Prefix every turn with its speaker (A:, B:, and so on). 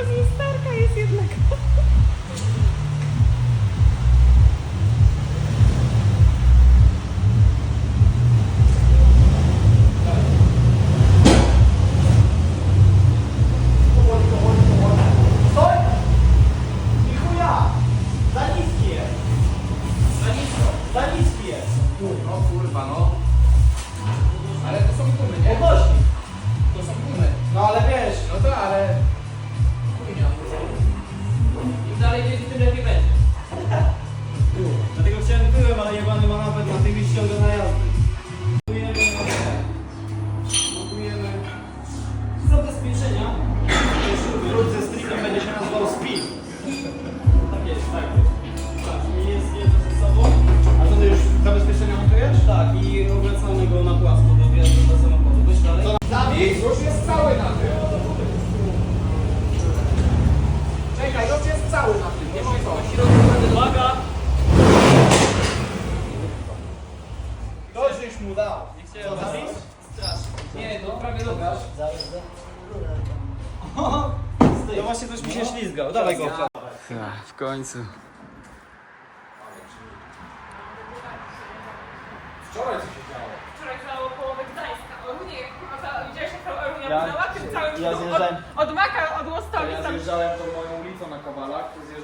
A: to lusterka jest jednak.
B: Za niskie. Za nisko. Jest.
C: O kurwa no. cały na tym, nie ma co.
B: Uwaga! Ktoś już mu dał. Nie chciałem was Nie,
C: no prawie dobrasz.
B: No właśnie coś mi się ślizgał, dawaj go.
C: W końcu. Wczoraj coś się działo.
A: Wczoraj grało połowę Gdańska. Orunie, jak chyba widziałeś, jak Orunia ja, załatwił całym ja od, od Maka, od Łostowic. Ja
B: zjeżdżałem
C: tą moją ulicą na Kowalach, tu zjeżdżałem